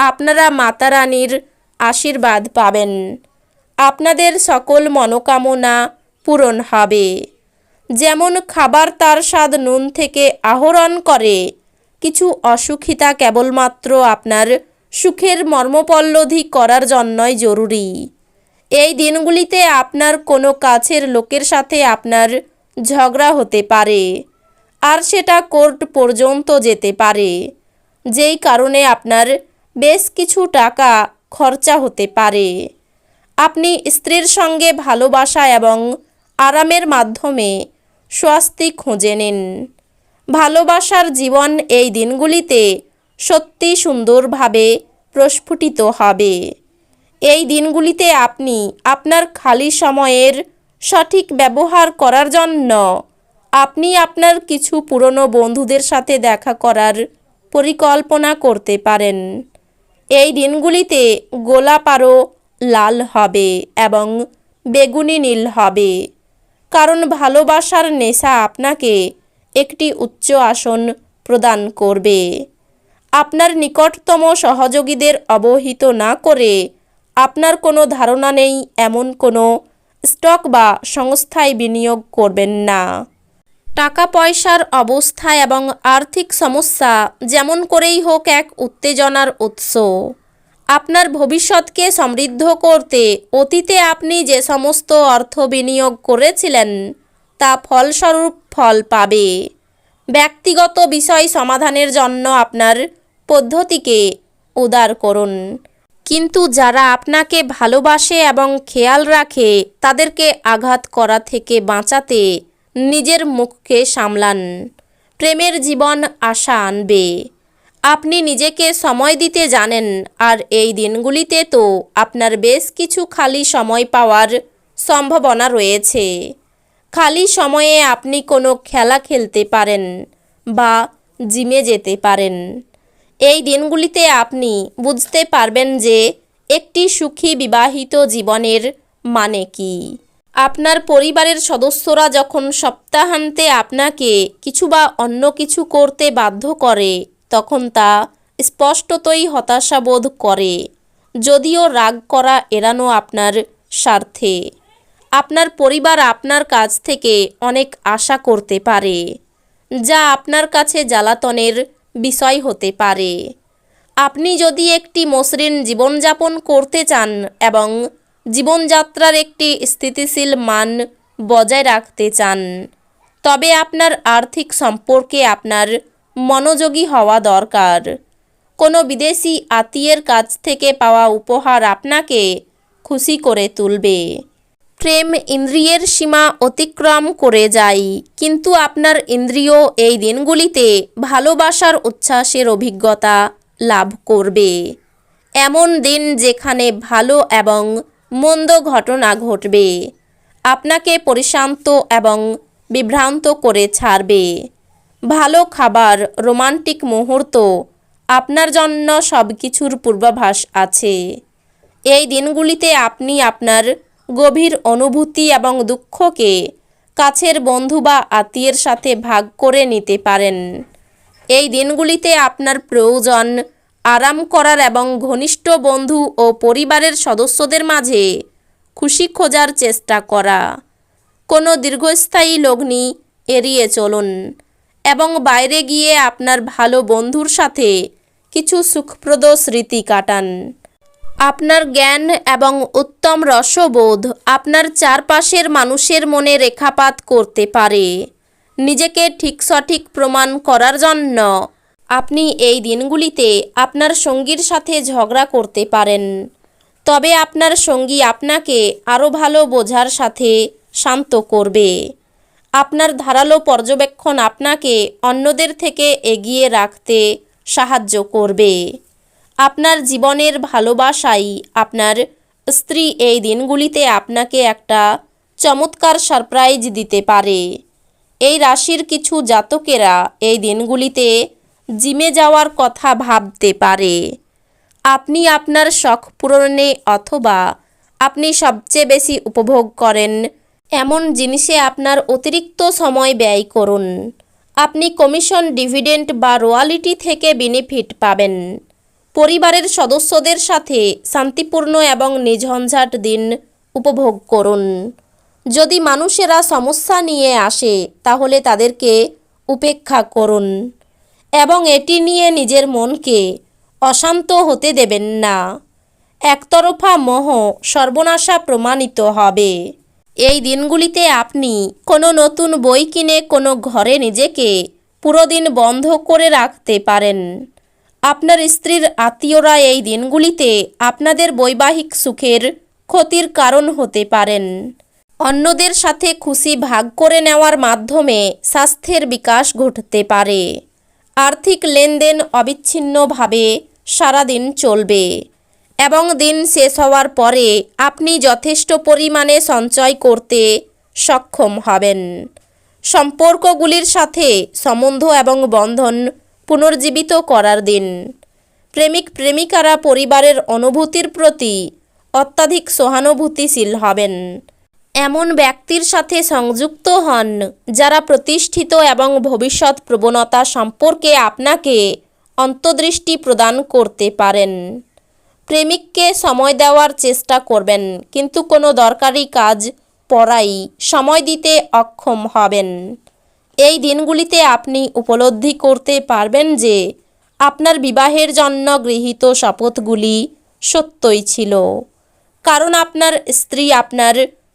আপনারা মাতা রানীর আশীর্বাদ পাবেন। আপনাদের সকল মনোকামনা পূরণ হবে। যেমন খাবার তার স্বাদ নুন থেকে আহরণ করে, কিছু অসুখিতা কেবলমাত্র আপনার সুখের মর্মপল্লধি করার জন্যই জরুরি। এই দিনগুলিতে আপনার কোনো কাছের লোকের সাথে আপনার ঝগড়া হতে পারে, আর সেটা কোর্ট পর্যন্ত যেতে পারে। যেই কারণে আপনার বেশ কিছু টাকা খরচা হতে পারে। আপনি স্ত্রীর সঙ্গে ভালোবাসা এবং আরামের মাধ্যমে স্বস্তি খুঁজে নিন। ভালোবাসার জীবন এই দিনগুলিতে সত্যি সুন্দরভাবে প্রস্ফুটিত হবে। এই দিনগুলিতে আপনি আপনার খালি সময়ের সঠিক ব্যবহার করার জন্য আপনি আপনার কিছু পুরনো বন্ধুদের সাথে দেখা করার পরিকল্পনা করতে পারেন। এই দিনগুলিতে গোলাপ আরও লাল হবে এবং বেগুনি নীল হবে। কারণ ভালোবাসার নেশা আপনাকে একটি উচ্চ আসন প্রদান করবে। আপনার নিকটতম সহযোগীদের অবহিত না করে আপনার কোনো ধারণা নেই, এমন কোনো স্টক বা সংস্থায় বিনিয়োগ করবেন না। টাকা পয়সার অবস্থা এবং আর্থিক সমস্যা যেমন করেই হোক এক উত্তেজনার উৎস। আপনার ভবিষ্যৎকে সমৃদ্ধ করতে অতীতে আপনি যে সমস্ত অর্থ বিনিয়োগ করেছিলেন, তা ফলস্বরূপ ফল পাবে। ব্যক্তিগত বিষয় সমাধানের জন্য আপনার পদ্ধতিকে উদার করুন। কিন্তু যারা আপনাকে ভালোবাসে এবং খেয়াল রাখে, তাদেরকে আঘাত করা থেকে বাঁচাতে নিজের মুখকে সামলান। প্রেমের জীবন আশা আনবে। আপনি নিজেকে সময় দিতে জানেন, আর এই দিনগুলিতে তো আপনার বেশ কিছু খালি সময় পাওয়ার সম্ভাবনা রয়েছে। খালি সময়ে আপনি কোনো খেলা খেলতে পারেন বা জিমে যেতে পারেন। এই দিনগুলিতে আপনি বুঝতে পারবেন যে একটি সুখী বিবাহিত জীবনের মানে কি। আপনার পরিবারের সদস্যরা যখন সপ্তাহান্তে আপনাকে কিছু বা অন্য কিছু করতে বাধ্য করে, তখন তা স্পষ্টতই হতাশাবোধ করে। যদিও রাগ করা এড়ানো আপনার স্বার্থে। আপনার পরিবার আপনার কাছ থেকে অনেক আশা করতে পারে, যা আপনার কাছে জ্বালাতনের বিষয় হতে পারে। আপনি যদি একটি মসৃণ জীবনযাপন করতে চান এবং জীবনযাত্রার একটি স্থিতিশীল মান বজায় রাখতে চান। তবে আপনার আর্থিক সম্পর্কে আপনার মনোযোগী হওয়া দরকার। কোনো বিদেশি আত্মীয়ের কাছ থেকে পাওয়া উপহার আপনাকে খুশি করে তুলবে। প্রেম ইন্দ্রিয়ের সীমা অতিক্রম করে যায়, কিন্তু আপনার ইন্দ্রিয় এই দিনগুলিতে ভালোবাসার উচ্ছ্বাসের অভিজ্ঞতা লাভ করবে। এমন দিন যেখানে ভালো এবং মন্দ ঘটনা ঘটবে। আপনাকে পরিশান্ত এবং বিভ্রান্ত করে ছাড়বে। ভালো খাবার, রোমান্টিক মুহূর্ত, আপনার জন্য সব কিছুর পূর্বাভাস আছে। এই দিনগুলিতে আপনি আপনার গভীর অনুভূতি এবং দুঃখকে কাছের বন্ধু বা আত্মীয়ের সাথে ভাগ করে নিতে পারেন। এই দিনগুলিতে আপনার প্রয়োজন আরাম করার এবং ঘনিষ্ঠ বন্ধু ও পরিবারের সদস্যদের মাঝে খুশি খোঁজার চেষ্টা করা। কোনো দীর্ঘস্থায়ী লগ্নি এড়িয়ে চলুন এবং বাইরে গিয়ে আপনার ভালো বন্ধুর সাথে কিছু সুখপ্রদ স্মৃতি কাটান। আপনার জ্ঞান এবং উত্তম রসবোধ আপনার চারপাশের মানুষের মনে রেখাপাত করতে পারে। নিজেকে ঠিক সঠিক প্রমাণ করার জন্য আপনি এই দিনগুলিতে আপনার সঙ্গীর সাথে ঝগড়া করতে পারেন। তবে আপনার সঙ্গী আপনাকে আরও ভালো বোঝার সাথে শান্ত করবে। আপনার ধারালো পর্যবেক্ষণ আপনাকে অন্যদের থেকে এগিয়ে রাখতে সাহায্য করবে। আপনার জীবনের ভালোবাসাই আপনার স্ত্রী এই দিনগুলিতে আপনাকে একটা চমৎকার সারপ্রাইজ দিতে পারে। এই রাশির কিছু জাতকেরা এই দিনগুলিতে জিমে যাওয়ার কথা ভাবতে পারে। আপনি আপনার শখ পূরণে অথবা আপনি সবচেয়ে বেশি উপভোগ করেন, এমন জিনিসে আপনার অতিরিক্ত সময় ব্যয় করুন। আপনি কমিশন, ডিভিডেন্ট বা রোয়ালিটি থেকে বেনিফিট পাবেন। পরিবারের সদস্যদের সাথে শান্তিপূর্ণ এবং নিঝঞ্ঝাট দিন উপভোগ করুন। যদি মানুষেরা সমস্যা নিয়ে আসে, তাহলে তাদেরকে উপেক্ষা করুন। এবং এটি নিয়ে নিজের মনকে অশান্ত হতে দেবেন না। একতরফা মোহ সর্বনাশা প্রমাণিত হবে। এই দিনগুলিতে আপনি কোনো নতুন বই কিনে কোনো ঘরে নিজেকে পুরো দিন বন্ধ করে রাখতে পারেন। আপনার স্ত্রীর আত্মীয়রা এই দিনগুলিতে আপনাদের বৈবাহিক সুখের ক্ষতির কারণ হতে পারেন। অন্যদের সাথে খুশি ভাগ করে নেওয়ার মাধ্যমে স্বাস্থ্যের বিকাশ ঘটতে পারে। আর্থিক লেনদেন অবিচ্ছিন্নভাবে সারাদিন চলবে এবং দিন শেষ হওয়ার পরে আপনি যথেষ্ট পরিমাণে সঞ্চয় করতে সক্ষম হবেন। সম্পর্কগুলির সাথে সম্বন্ধ এবং বন্ধন পুনর্জীবিত করার দিন। প্রেমিক প্রেমিকারা পরিবারের অনুভূতির প্রতি অত্যাধিক সহানুভূতিশীল হবেন। এমন ব্যক্তির সাথে সংযুক্ত হন যারা প্রতিষ্ঠিত এবং ভবিষ্যৎ প্রবণতা সম্পর্কে আপনাকে অন্তর্দৃষ্টি প্রদান করতে পারেন। প্রেমিককে সময় দেওয়ার চেষ্টা করবেন, কিন্তু কোনো দরকারি কাজ পড়াই সময় দিতে অক্ষম হবেন। এই দিনগুলিতে আপনি উপলব্ধি করতে পারবেন যে আপনার বিবাহের জন্য গৃহীত শপথগুলি সত্যই ছিল, কারণ আপনার স্ত্রী আপনার